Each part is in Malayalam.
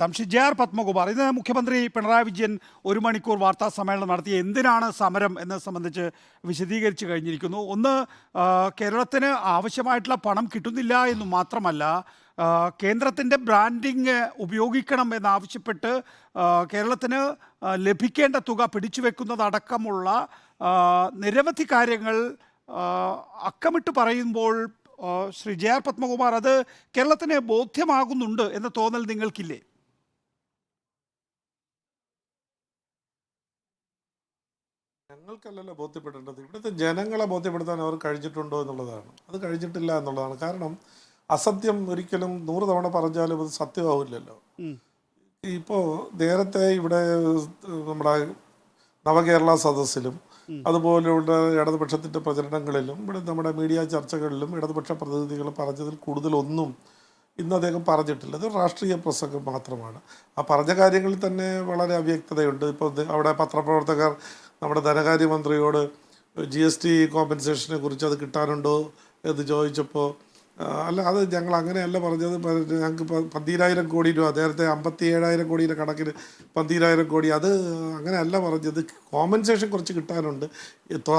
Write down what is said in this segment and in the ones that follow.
തംഷി ജെ ആർ പത്മകുമാർ ഇന്ന് മുഖ്യമന്ത്രി പിണറായി വിജയൻ ഒരു മണിക്കൂർ വാർത്താ സമ്മേളനം നടത്തി എന്തിനാണ് സമരം എന്നത് സംബന്ധിച്ച് വിശദീകരിച്ചു കഴിഞ്ഞിരിക്കുന്നു. ഒന്ന് കേരളത്തിന് ആവശ്യമായിട്ടുള്ള പണം കിട്ടുന്നില്ല എന്ന് മാത്രമല്ല കേന്ദ്രത്തിന്റെ ബ്രാൻഡിങ് ഉപയോഗിക്കണം എന്നാവശ്യപ്പെട്ട് കേരളത്തിന് ലഭിക്കേണ്ട തുക പിടിച്ചു വെക്കുന്നതടക്കമുള്ള നിരവധി കാര്യങ്ങൾ അക്കമിട്ട് പറയുമ്പോൾ ശ്രീ ജെ ആർ പത്മകുമാർ അത് കേരളത്തിന് ബോധ്യമാകുന്നുണ്ട് എന്ന തോന്നൽ നിങ്ങൾക്കില്ലേ? ഞങ്ങൾക്കല്ലല്ലോ ബോധ്യപ്പെടേണ്ടത്. ഇവിടുത്തെ ജനങ്ങളെ ബോധ്യപ്പെടുത്താൻ അവർ കഴിഞ്ഞിട്ടുണ്ടോ എന്നുള്ളതാണ്. അത് കഴിഞ്ഞിട്ടില്ല എന്നുള്ളതാണ്. കാരണം അസത്യം ഒരിക്കലും നൂറ് തവണ പറഞ്ഞാലും അത് സത്യമാവില്ലല്ലോ. ഇപ്പോ ഇപ്പോൾ നേരത്തെ ഇവിടെ നമ്മുടെ നവകേരള സദസ്സിലും അതുപോലെയുള്ള ഇടതുപക്ഷത്തിന്റെ പ്രചരണങ്ങളിലും ഇവിടെ നമ്മുടെ മീഡിയ ചർച്ചകളിലും ഇടതുപക്ഷ പ്രതിനിധികൾ പറഞ്ഞതിൽ കൂടുതലൊന്നും ഇന്ന് അദ്ദേഹം പറഞ്ഞിട്ടില്ല. അത് രാഷ്ട്രീയ പ്രസംഗം മാത്രമാണ്. ആ പറഞ്ഞ കാര്യങ്ങളിൽ തന്നെ വളരെ അവ്യക്തതയുണ്ട്. ഇപ്പോൾ അവിടെ പത്രപ്രവർത്തകർ നമ്മുടെ ധനകാര്യമന്ത്രിയോട് ജി എസ് ടി കോമ്പൻസേഷനെ കുറിച്ച് അത് കിട്ടാനുണ്ടോ എന്ന് ചോദിച്ചപ്പോൾ അല്ല അത് ഞങ്ങൾ അങ്ങനെയല്ല പറഞ്ഞത്. ഞങ്ങൾക്ക് പന്തിരായിരം കോടി രൂപ നേരത്തെ അമ്പത്തി ഏഴായിരം കോടിയുടെ കണക്കിന് പന്തീരായിരം കോടി അത് അങ്ങനെയല്ല പറഞ്ഞത്. കോമ്പൻസേഷൻ കുറച്ച് കിട്ടാനുണ്ട്.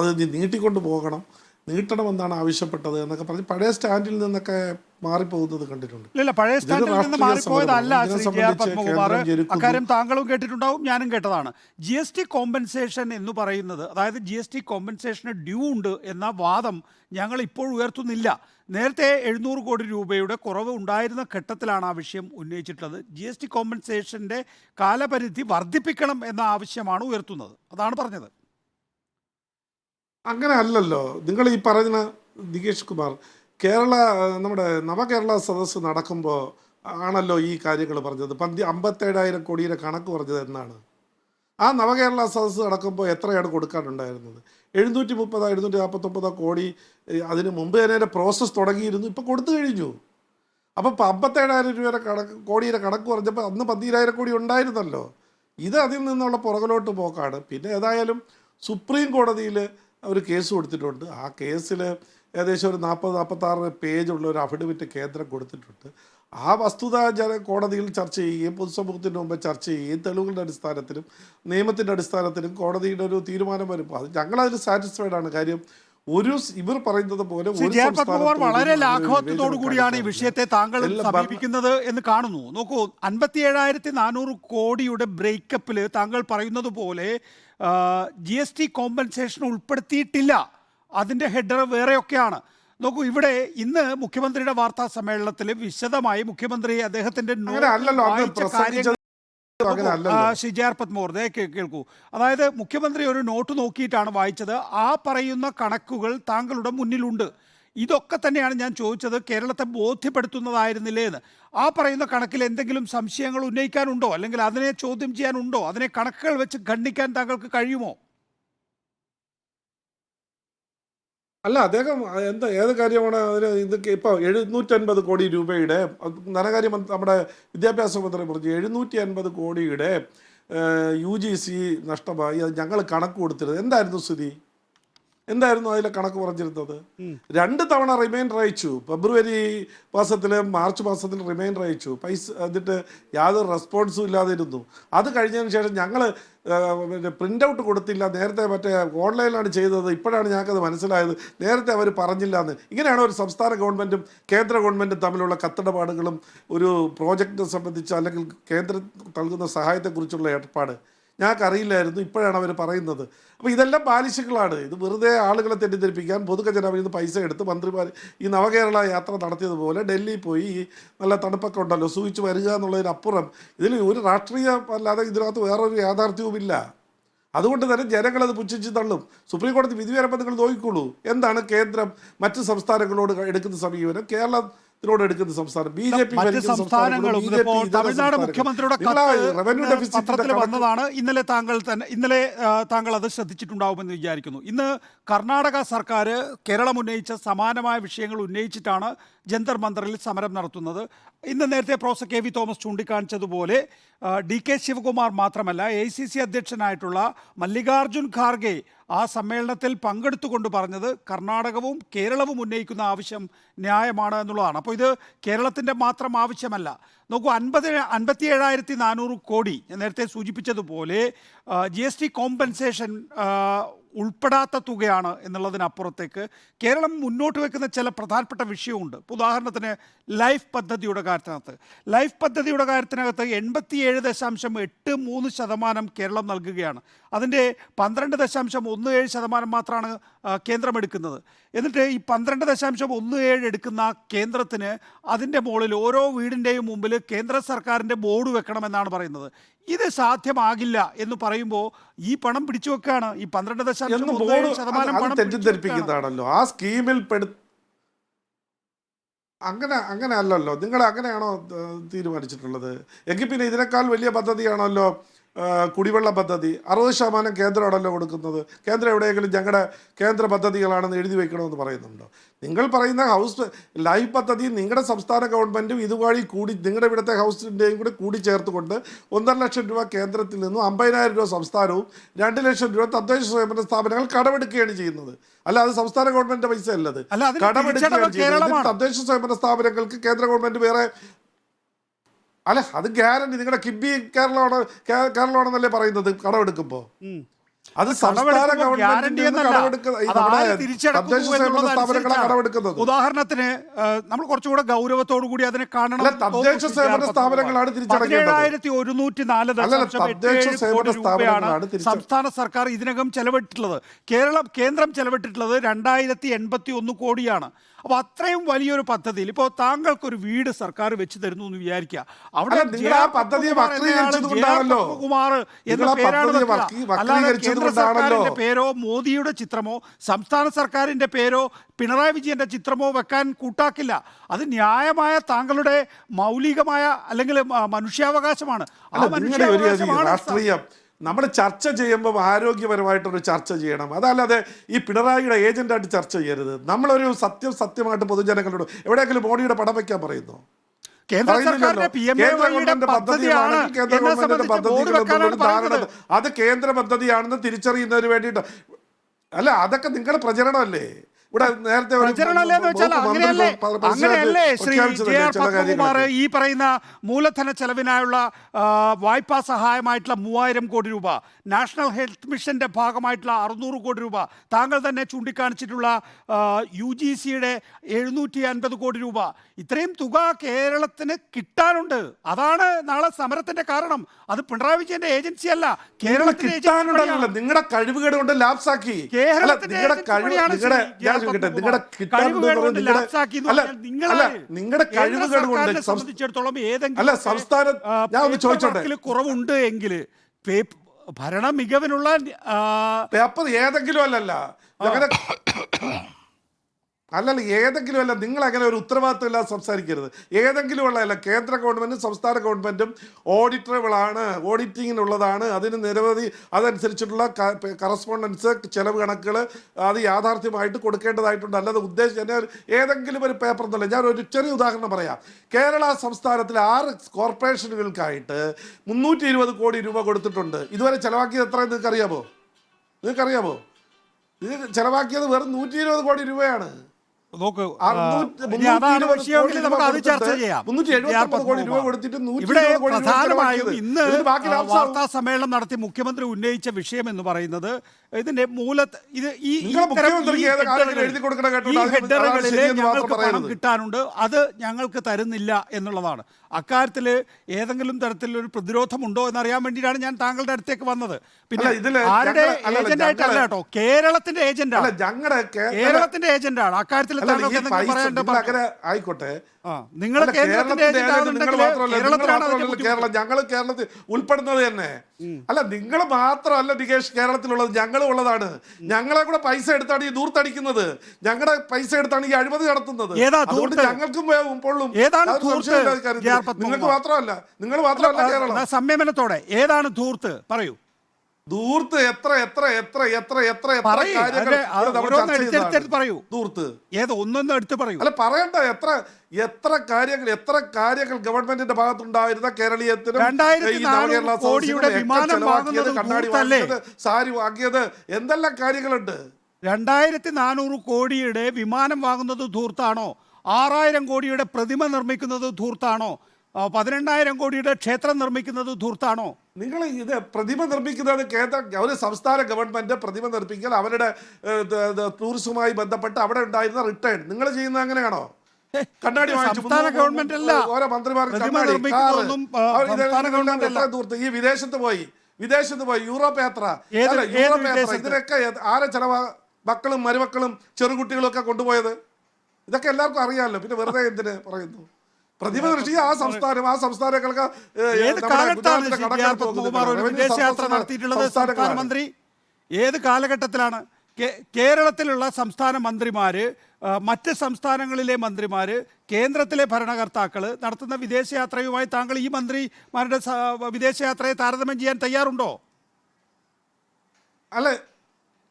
അത് നീട്ടിക്കൊണ്ട് പോകണം. നീട്ടണമെന്നാണ് ആവശ്യപ്പെട്ടത് എന്നൊക്കെ പറഞ്ഞ് പഴയ സ്റ്റാൻഡിൽ നിന്നൊക്കെ മാറിപ്പോകുന്നത് കണ്ടിട്ടുണ്ട്. ഇല്ല പഴയ സ്റ്റാൻഡിൽ നിന്ന് മാറിപ്പോയതല്ല ശ്രീ ജെ ആർ സംബന്ധിച്ച് പത്മകുമാർ. അക്കാര്യം താങ്കളും കേട്ടിട്ടുണ്ടാവും ഞാനും കേട്ടതാണ്. ജി എസ് ടി കോമ്പൻസേഷൻ എന്ന് പറയുന്നത് അതായത് ജി എസ് ടി കോമ്പൻസേഷന് ഡ്യൂ ഉണ്ട് എന്ന വാദം ഞങ്ങൾ ഇപ്പോൾ ഉയർത്തുന്നില്ല. നേരത്തെ എഴുന്നൂറ് കോടി രൂപയുടെ കുറവ് ഉണ്ടായിരുന്ന ഘട്ടത്തിലാണ് ആ വിഷയം ഉന്നയിച്ചിട്ടുള്ളത്. ജി എസ് ടി കോമ്പൻസേഷന്റെ കാലപരിധി വർദ്ധിപ്പിക്കണം എന്ന ആവശ്യമാണ് ഉയർത്തുന്നത്. അതാണ് പറഞ്ഞത്. അങ്ങനെ അല്ലല്ലോ നിങ്ങൾ ഈ പറഞ്ഞ നികേഷ് കുമാർ കേരള നമ്മുടെ നവകേരള സദസ്സ് നടക്കുമ്പോൾ ആണല്ലോ ഈ കാര്യങ്ങൾ പറഞ്ഞത്. പന്തി അമ്പത്തേഴായിരം കോടിയുടെ കണക്ക് പറഞ്ഞത് എന്നാണ്. ആ നവകേരള സദസ്സ് നടക്കുമ്പോൾ എത്രയാണ് കൊടുക്കാനുണ്ടായിരുന്നത്? എഴുന്നൂറ്റി മുപ്പതോ എഴുന്നൂറ്റി നാൽപ്പത്തൊമ്പതോ കോടി അതിന് മുമ്പ് തന്നെ അതിന്റെ പ്രോസസ്സ് തുടങ്ങിയിരുന്നു ഇപ്പോൾ കൊടുത്തു കഴിഞ്ഞു. അപ്പം ഇപ്പം അമ്പത്തേഴായിരം രൂപയുടെ കണക്ക് കോടിയുടെ കണക്ക് പറഞ്ഞപ്പോൾ അന്ന് പതിനായിരം കോടി ഉണ്ടായിരുന്നല്ലോ. ഇത് അതിൽ നിന്നുള്ള പുറകിലോട്ട് പോക്കാണ്. പിന്നെ ഏതായാലും സുപ്രീം കോടതിയിൽ ഒരു കേസ് കൊടുത്തിട്ടുണ്ട്. ആ കേസിൽ ഏകദേശം ഒരു നാൽപ്പത് നാൽപ്പത്താറ് പേജുള്ള ഒരു അഫിഡവിറ്റ് കേന്ദ്രം കൊടുത്തിട്ടുണ്ട്. ആ വസ്തുത ജന കോടതിയിൽ ചർച്ച ചെയ്യുകയും പൊതുസമൂഹത്തിന്റെ മുമ്പ് ചർച്ച ചെയ്യുകയും തെളിവുകളുടെ അടിസ്ഥാനത്തിലും നിയമത്തിന്റെ അടിസ്ഥാനത്തിലും കോടതിയുടെ ഒരു തീരുമാനം വരുമ്പോൾ അത് ഞങ്ങളതിൽ സാറ്റിസ്ഫൈഡ് ആണ്. കാര്യം ഒരു ഇവർ പറയുന്നത് പോലെ വളരെ ലാഘവത്തോടു കൂടിയാണ് ഈ വിഷയത്തെ താങ്കൾ സമീപിക്കുന്നത് എന്ന് കാണുന്നു. നോക്കൂ അൻപത്തി ഏഴായിരത്തി നാനൂറ് കോടിയുടെ ബ്രേക്കപ്പിൽ താങ്കൾ പറയുന്നത് പോലെ ജി എസ് ടി കോമ്പൻസേഷൻ ഉൾപ്പെടുത്തിയിട്ടില്ല. അതിന്റെ ഹെഡർ വേറെയൊക്കെയാണ്. നോക്കൂ ഇവിടെ ഇന്ന് മുഖ്യമന്ത്രിയുടെ വാർത്താ സമ്മേളനത്തിൽ വിശദമായി മുഖ്യമന്ത്രി അദ്ദേഹത്തിന്റെ note അങ്ങനെ അല്ലല്ലോ അന്ന് വായിച്ച പ്രസംഗിച്ചത് അങ്ങനെ നോക്കൂ, അല്ലല്ലോ ആ, ശ്രീ ജെ ദേ കേ- കേൾക്കൂ. അതായത് മുഖ്യമന്ത്രി ഒരു നോട്ട് നോക്കിയിട്ടാണ് വായിച്ചത്. ആ പറയുന്ന കണക്കുകൾ താങ്കളുടെ മുന്നിലുണ്ട്. ഇതൊക്കെ തന്നെയാണ് ഞാൻ ചോദിച്ചത്. കേരളത്തെ ബോധ്യപ്പെടുത്തുന്നതായിരുന്നില്ലേ എന്ന്. ആ പറയുന്ന കണക്കിൽ എന്തെങ്കിലും സംശയങ്ങൾ ഉന്നയിക്കാനുണ്ടോ? അല്ലെങ്കിൽ അതിനെ ചോദ്യം ചെയ്യാനുണ്ടോ? അതിനെ കണക്കുകൾ വെച്ച് ഖണ്ഡിക്കാൻ താങ്കൾക്ക് കഴിയുമോ? അല്ല അദ്ദേഹം എന്താ ഏത് കാര്യമാണ് അതിന് ഇതൊക്കെ ഇപ്പോൾ എഴുന്നൂറ്റൻപത് കോടി രൂപയുടെ ധനകാര്യ നമ്മുടെ വിദ്യാഭ്യാസ മന്ത്രി പറഞ്ഞു എഴുന്നൂറ്റി അൻപത് കോടിയുടെ യു ജി സി നഷ്ടമായി അത് ഞങ്ങൾ കണക്ക് കൊടുത്തിരുന്നത്. എന്തായിരുന്നു സ്ഥിതി? എന്തായിരുന്നു അതിലെ കണക്ക് പറഞ്ഞിരുന്നത്? രണ്ട് തവണ റിമൈൻഡർ അയച്ചു. ഫെബ്രുവരി മാസത്തിൽ മാർച്ച് മാസത്തിൽ റിമൈൻഡർ അയച്ചു. പൈസ എന്നിട്ട് യാതൊരു റെസ്പോൺസും ഇല്ലാതിരുന്നു. അത് കഴിഞ്ഞതിന് ശേഷം ഞങ്ങൾ പിന്നെ പ്രിന്റ് ഔട്ട് കൊടുത്തില്ല. നേരത്തെ മറ്റേ ഓൺലൈനിലാണ് ചെയ്തത്. ഇപ്പോഴാണ് ഞങ്ങൾക്കത് മനസ്സിലായത്. നേരത്തെ അവർ പറഞ്ഞില്ല എന്ന് ഇങ്ങനെയാണ് ഒരു സംസ്ഥാന ഗവൺമെന്റും കേന്ദ്ര ഗവൺമെന്റും തമ്മിലുള്ള കത്തിടപാടുകളും ഒരു പ്രോജക്റ്റിനെ സംബന്ധിച്ച് അല്ലെങ്കിൽ കേന്ദ്രം നൽകുന്ന സഹായത്തെക്കുറിച്ചുള്ള ഏർപ്പാട്. ഞങ്ങൾക്ക് അറിയില്ലായിരുന്നു ഇപ്പോഴാണ് അവർ പറയുന്നത്. അപ്പോൾ ഇതെല്ലാം ബാലിശുകളാണ്. ഇത് വെറുതെ ആളുകളെ തെറ്റിദ്ധരിപ്പിക്കാൻ പൊതുഖജനാവിൽ നിന്ന് പൈസ എടുത്ത് മന്ത്രിമാർ ഈ നവകേരള യാത്ര നടത്തിയതുപോലെ ഡൽഹിയിൽ പോയി നല്ല തണുപ്പൊക്കെ ഉണ്ടല്ലോ സൂചിച്ച് വരിക എന്നുള്ളതിനപ്പുറം ഇതിൽ ഒരു രാഷ്ട്രീയ അല്ലാതെ ഇതിനകത്ത് വേറൊരു യാഥാർത്ഥ്യവുമില്ല. അതുകൊണ്ട് തന്നെ ജനങ്ങളത് പുച്ഛിച്ച് തള്ളും. സുപ്രീം കോടതി വിധി വരുമ്പോൾ നിങ്ങൾ നോക്കിക്കോളൂ. എന്താണ് കേന്ദ്രം മറ്റ് സംസ്ഥാനങ്ങളോട് എടുക്കുന്ന സമീപനം? കേരളത്തിനോട് എടുക്കുന്ന സംസ്ഥാനം ബി ജെ പി സംസ്ഥാനങ്ങളും തമിഴ്നാട് മുഖ്യമന്ത്രിയുടെ റവന്യൂ പത്രത്തിൽ വന്നതാണ്. ഇന്നലെ താങ്കൾ തന്നെ ഇന്നലെ താങ്കൾ അത് ശ്രദ്ധിച്ചിട്ടുണ്ടാവുമെന്ന് വിചാരിക്കുന്നു. ഇന്ന് കർണാടക സർക്കാർ കേരളം ഉന്നയിച്ച സമാനമായ വിഷയങ്ങൾ ഉന്നയിച്ചിട്ടാണ് ജന്തർ മന്ദറിൽ സമരം നടത്തുന്നത്. ഇന്ന് നേരത്തെ പ്രൊഫസർ കെ വി തോമസ് ചൂണ്ടിക്കാണിച്ചതുപോലെ ഡി കെ ശിവകുമാർ മാത്രമല്ല എ സി സി അധ്യക്ഷനായിട്ടുള്ള മല്ലികാർജുൻ ഖാർഗെ ആ സമ്മേളനത്തിൽ പങ്കെടുത്തുകൊണ്ട് പറഞ്ഞത് കർണാടകവും കേരളവും ഉന്നയിക്കുന്ന ആവശ്യം ന്യായമാണ് എന്നുള്ളതാണ്. അപ്പോൾ ഇത് കേരളത്തിന്റെ മാത്രം ആവശ്യമല്ല. നോക്കൂ അൻപത് അൻപത്തി ഏഴായിരത്തി നാനൂറ് കോടി ഞാൻ നേരത്തെ സൂചിപ്പിച്ചതുപോലെ ജി എസ് ടി കോമ്പൻസേഷൻ ഉൾപ്പെടാത്ത തുകയാണ് എന്നുള്ളതിനപ്പുറത്തേക്ക് കേരളം മുന്നോട്ട് വെക്കുന്ന ചില പ്രധാനപ്പെട്ട വിഷയമുണ്ട്. ഉദാഹരണത്തിന് ലൈഫ് പദ്ധതിയുടെ കാര്യത്തിനകത്ത്. ലൈഫ് പദ്ധതിയുടെ കാര്യത്തിനകത്ത് എൺപത്തിയേഴ് ദശാംശം എട്ട് മൂന്ന് ശതമാനം കേരളം നൽകുകയാണ്. അതിന്റെ പന്ത്രണ്ട് ദശാംശം ഒന്ന് ഏഴ് ശതമാനം മാത്രമാണ് കേന്ദ്രം എടുക്കുന്നത്. എന്നിട്ട് ഈ പന്ത്രണ്ട് ദശാംശം ഒന്ന് ഏഴ് എടുക്കുന്ന കേന്ദ്രത്തിന് അതിന്റെ മുകളിൽ ഓരോ വീടിന്റെയും മുമ്പിൽ കേന്ദ്ര സർക്കാരിന്റെ ബോർഡ് വെക്കണമെന്നാണ് പറയുന്നത്. ഇത് സാധ്യമാകില്ല എന്ന് പറയുമ്പോൾ ഈ പണം പിടിച്ചു വെക്കാണ്. ഈ പന്ത്രണ്ട് ദശാംശം ശതമാനം പണം തെറ്റിദ്ധരിപ്പിക്കുന്നതാണല്ലോ. ആ സ്കീമിൽ പെടു അങ്ങനെ അങ്ങനെ അല്ലല്ലോ. നിങ്ങൾ അങ്ങനെയാണോ തീരുമാനിച്ചിട്ടുള്ളത്? എങ്കിൽ പിന്നെ ഇതിനേക്കാൾ വലിയ പദ്ധതിയാണല്ലോ കുടിവെള്ള പദ്ധതി. അറുപത് ശതമാനം കേന്ദ്രമാണല്ലോ കൊടുക്കുന്നത്. കേന്ദ്രം എവിടെയെങ്കിലും ഞങ്ങളുടെ കേന്ദ്ര പദ്ധതികളാണെന്ന് എഴുതി വെക്കണമെന്ന് പറയുന്നുണ്ടോ? നിങ്ങൾ പറയുന്ന ഹൗസ് ലൈഫ് പദ്ധതി നിങ്ങളുടെ സംസ്ഥാന ഗവൺമെന്റും ഇതുവഴി കൂടി നിങ്ങളുടെ ഇവിടുത്തെ ഹൗസിന്റെയും കൂടി കൂടി ചേർത്തുകൊണ്ട് ഒന്നര ലക്ഷം രൂപ കേന്ദ്രത്തിൽ നിന്നും അമ്പതിനായിരം രൂപ സംസ്ഥാനവും രണ്ട് ലക്ഷം രൂപ തദ്ദേശ സ്വയംഭരണ സ്ഥാപനങ്ങൾ കടമെടുക്കുകയാണ് ചെയ്യുന്നത്. അല്ല അത് സംസ്ഥാന ഗവൺമെന്റിന്റെ പൈസ അല്ലത് കടമെടുക്കുകയാണ് ചെയ്യുന്നത്. തദ്ദേശ സ്വയംഭരണ സ്ഥാപനങ്ങൾക്ക് കേന്ദ്ര ഗവൺമെന്റ് വേറെ അല്ല അത് ഗ്യാരണ്ടി നിങ്ങളുടെ കിബി കേരളമാണ് കേരളമാണെന്നല്ലേ പറയുന്നത് കടമെടുക്കുമ്പോൾ ഉം. അത് സംസ്ഥാന ഗവൺമെന്റ് ഉദാഹരണത്തിന് നമ്മൾ കുറച്ചുകൂടെ ഗൗരവത്തോടു കൂടി അതിനെ കാണണം തദ്ദേശ സേവന സ്ഥാപനങ്ങളാണ്. പതിനേഴായിരത്തി ഒരുന്നൂറ്റി നാല് രൂപയാണ് സംസ്ഥാന സർക്കാർ ഇതിനകം ചെലവിട്ടിട്ടുള്ളത്. കേരളം കേന്ദ്രം ചെലവിട്ടിട്ടുള്ളത് രണ്ടായിരത്തി എൺപത്തി ഒന്ന് കോടിയാണ്. അപ്പൊ അത്രയും വലിയൊരു പദ്ധതിയിൽ ഇപ്പോൾ താങ്കൾക്കൊരു വീട് സർക്കാർ വെച്ച് തരുന്നു എന്ന് വിചാരിക്കുക. അവിടെ. പത്മകുമാർ എന്ന പേരാണ് അല്ലാതെ കേന്ദ്ര സർക്കാരിന്റെ പേരോ മോദിയുടെ ചിത്രമോ സംസ്ഥാന സർക്കാരിന്റെ പേരോ പിണറായി വിജയന്റെ ചിത്രമോ വെക്കാൻ കൂട്ടാക്കില്ല. അത് ന്യായമായ താങ്കളുടെ മൗലികമായ അല്ലെങ്കിൽ മനുഷ്യാവകാശമാണ്. ആ മനുഷ്യാവകാശമാണ് നമ്മൾ ചർച്ച ചെയ്യുമ്പോൾ ആരോഗ്യപരമായിട്ടൊരു ചർച്ച ചെയ്യണം. അതല്ലാതെ ഈ പിണറായിയുടെ ഏജന്റായിട്ട് ചർച്ച ചെയ്യരുത്. നമ്മളൊരു സത്യം സത്യമായിട്ട് പൊതുജനങ്ങളോട് എവിടെയെങ്കിലും മോഡിയുടെ പടം വയ്ക്കാൻ പറയുന്നു? കേന്ദ്ര. സർക്കാരിന്റെ പി എം എ വൈയുടെ പദ്ധതിയാണ് പദ്ധതികളാണെങ്കിൽ കേന്ദ്ര എന്നെ സംബന്ധിച്ച് ബോർഡ് വെക്കാനാണ് പറയുന്നത്. അത് കേന്ദ്ര പദ്ധതിയാണെന്ന് തിരിച്ചറിയുന്നതിന് വേണ്ടിയിട്ട്. അല്ല അതൊക്കെ നിങ്ങളുടെ പ്രചരണമല്ലേ? ഇവിടെ നേരത്തെ അങ്ങനെയല്ലേ? Shri K J R Padmakumar ഈ പറയുന്ന മൂലധന ചെലവിനായുള്ള വായ്പാ സഹായമായിട്ടുള്ള മൂവായിരം കോടി രൂപ നാഷണൽ ഹെൽത്ത് മിഷന്റെ ഭാഗമായിട്ടുള്ള അറുന്നൂറ് കോടി രൂപ താങ്കൾ തന്നെ ചൂണ്ടിക്കാണിച്ചിട്ടുള്ള യു ജി സിയുടെ എഴുന്നൂറ്റി അൻപത് കോടി രൂപ ഇത്രയും തുക കേരളത്തിന് കിട്ടാനുണ്ട്. അതാണ് നാളെ സമരത്തിന്റെ കാരണം. അത് പിണറായി വിജയന്റെ ഏജൻസി അല്ല. കേരളത്തിന്റെ. നിങ്ങളുടെ കഴിവുകേട് കൊണ്ട് ലാപ്സാക്കി. കേരളത്തിന്റെ ചോദിക്കട്ടെ നിങ്ങളുടെ നിങ്ങളുടെ ലാപ്സാക്കി അല്ല കൊണ്ട് സംബന്ധിച്ചിടത്തോളം ഏതെങ്കിലും സംസ്ഥാന- ഞാൻ ഒന്ന് ചോദിച്ചോട്ടെ? കുറവുണ്ട് എങ്കിൽ ഭരണ മികവിനുള്ള പേപ്പർ ഏതെങ്കിലും അല്ലല്ല അങ്ങനെ അല്ലല്ല ഏതെങ്കിലും അല്ല നിങ്ങൾ അങ്ങനെ ഒരു ഉത്തരവാദിത്വം ഇല്ലാതെ സംസാരിക്കരുത്. ഏതെങ്കിലും ഉള്ളതല്ല കേന്ദ്ര ഗവൺമെന്റും സംസ്ഥാന ഗവൺമെന്റും ഓഡിറ്ററുകളാണ് ഓഡിറ്റിങ്ങിനുള്ളതാണ്. അതിന് നിരവധി അതനുസരിച്ചിട്ടുള്ള കറസ്പോണ്ടൻസ് ചെലവ് കണക്കുകൾ അത് യാഥാർത്ഥ്യമായിട്ട് കൊടുക്കേണ്ടതായിട്ടുണ്ട്. അല്ലാതെ ഉദ്ദേശിച്ച് ഒരു- ഏതെങ്കിലും ഒരു പേപ്പർ എന്നല്ല ഞാൻ ഒരു ചെറിയ ഉദാഹരണം പറയാം. കേരള സംസ്ഥാനത്തിലെ ആറ് കോർപ്പറേഷനുകൾക്കായിട്ട് മുന്നൂറ്റി ഇരുപത് കോടി രൂപ കൊടുത്തിട്ടുണ്ട്. ഇതുവരെ ചിലവാക്കിയത് എത്ര നിങ്ങൾക്കറിയാമോ? നിങ്ങൾക്കറിയാമോ? ഇത് ചിലവാക്കിയത് വെറും നൂറ്റി ഇരുപത് കോടി രൂപയാണ്. നോക്ക് ആ, അറുന്നൂറ്റി- അതാണ് വിഷയമെങ്കിൽ നമുക്ക് അത് ചർച്ച ചെയ്യാം. ഇവിടെ പ്രധാനമായും ഇന്ന് വാർത്താ സമ്മേളനം നടത്തി മുഖ്യമന്ത്രി ഉന്നയിച്ച വിഷയം എന്ന് പറയുന്നത് ഇതിന്റെ മൂല ഇത് ഈ ഞങ്ങൾക്ക് പണം കിട്ടാനുണ്ട്. അത് ഞങ്ങൾക്ക് തരുന്നില്ല എന്നുള്ളതാണ്. അക്കാര്യത്തിൽ ഏതെങ്കിലും തരത്തിലൊരു പ്രതിരോധമുണ്ടോ എന്നറിയാൻ വേണ്ടിയിട്ടാണ് ഞാൻ താങ്കളുടെ അടുത്തേക്ക് വന്നത്. പിന്നെ ആരുടെ ഏജന്റ് ആയിട്ടല്ല കേട്ടോ. കേരളത്തിന്റെ ഏജന്റാണ് കേരളത്തിന്റെ ഏജന്റാണ് അക്കാര്യത്തിൽ താങ്കൾക്ക് ആയിക്കോട്ടെ. നിങ്ങൾ കേരളത്തിന്റെ ഏജന്റ്. കേരളം ഞങ്ങൾ കേരളത്തിൽ ഉൾപ്പെടുന്നത് തന്നെ. അല്ല നിങ്ങൾ മാത്രമല്ല നികേഷ് കേരളത്തിലുള്ളത് ഞങ്ങളും ഉള്ളതാണ്. ഞങ്ങളെ കൂടെ പൈസ എടുത്താണ് ഈ ദൂർത്തടിക്കുന്നത്. ഞങ്ങളുടെ പൈസ എടുത്താണ് ഈ അഴിമതി നടത്തുന്നത്. അതുകൊണ്ട്? ഞങ്ങൾക്കും ഏതാണ് നിങ്ങൾക്ക് മാത്രമല്ല നിങ്ങൾ മാത്രമല്ല കേരളം. സംയമനത്തോടെ ഏതാണ് ധൂർത്ത്? പറയൂ. ദൂർത്ത് എത്ര എത്ര എത്ര എത്ര എത്ര എത്ര പറയ്, കാര്യങ്ങൾ പറയൂ. ദൂർത്ത് ഏത് ഒന്നൊന്നും എടുത്ത് പറയൂ. അല്ല പറയണ്ട. എത്ര എത്ര കാര്യങ്ങൾ എത്ര കാര്യങ്ങൾ ഗവൺമെന്റിന്റെ ഭാഗത്തുണ്ടായിരുന്ന കേരളീയത്തിനും കോടിയുടെ വിമാനം വാങ്ങുന്നത് കണ്ണാടി ദൂർത്തല്ലേ? വാങ്ങിയത് സാരി വാങ്ങിയത് എന്തെല്ലാം കാര്യങ്ങളുണ്ട്? രണ്ടായിരത്തി നാനൂറ് കോടിയുടെ വിമാനം വാങ്ങുന്നത് ധൂർത്താണോ? ആറായിരം കോടിയുടെ പ്രതിമ നിർമ്മിക്കുന്നത് ധൂർത്താണോ? പതിനെണ്ണായിരം കോടിയുടെ ക്ഷേത്രം നിർമ്മിക്കുന്നത് ധൂർത്താണോ? നിങ്ങൾ ഇത് പ്രതിമ നിർമ്മിക്കുന്നത് കേന്ദ്ര ഒരു സംസ്ഥാന ഗവൺമെന്റ് പ്രതിമ നിർമ്മിക്കൽ അവരുടെ ടൂറിസവുമായി ബന്ധപ്പെട്ട് അവിടെ ഉണ്ടായിരുന്ന റിട്ടേൺ നിങ്ങൾ ചെയ്യുന്നത് അങ്ങനെയാണോ? കണ്ണാടി സംസ്ഥാന ഗവൺമെന്റ് അല്ല. ഓരോ ദൂരത്ത്? ഈ വിദേശത്ത് പോയി. വിദേശത്ത് പോയി. യൂറോപ്പ് യാത്ര. യൂറോപ്പ് യാത്ര. ഇതിനൊക്കെ ആരെ ചെലവാ മക്കളും മരുമക്കളും ചെറുകുട്ടികളും ഒക്കെ കൊണ്ടുപോയത്? ഇതൊക്കെ എല്ലാവർക്കും അറിയാമല്ലോ പിന്നെ വെറുതെ എന്തിന് പറയുന്നു? പ്രതിമ ദൃഷ്ടി ആ സംസ്ഥാനം ആ സംസ്ഥാനങ്ങൾക്ക്. വിദേശയാത്ര നടത്തിയിട്ടുള്ളത് സംസ്ഥാന മന്ത്രി? ഏത് കാലഘട്ടത്തിലാണ്? കേരളത്തിലുള്ള സംസ്ഥാന മന്ത്രിമാര് മറ്റ് സംസ്ഥാനങ്ങളിലെ മന്ത്രിമാര് കേന്ദ്രത്തിലെ ഭരണകർത്താക്കൾ നടത്തുന്ന വിദേശയാത്രയുമായി താങ്കൾ ഈ മന്ത്രിമാരുടെ വിദേശയാത്രയെ താരതമ്യം ചെയ്യാൻ തയ്യാറുണ്ടോ? അല്ല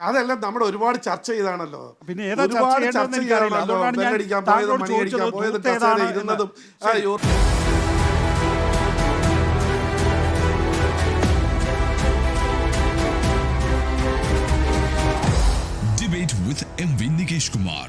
അതെല്ലാം നമ്മൾ ഒരുപാട് ചർച്ച ചെയ്താണല്ലോ. പിന്നെ ഏതാ ചർച്ച ഒരുപാട് ചർച്ച. ചെയ്താണല്ലോ ബെല്ലടിക്കാൻ പോയതും മണിയടിക്കാൻ പോയതും കസേര ഇരുന്നതും Debate with MV Nikesh Kumar.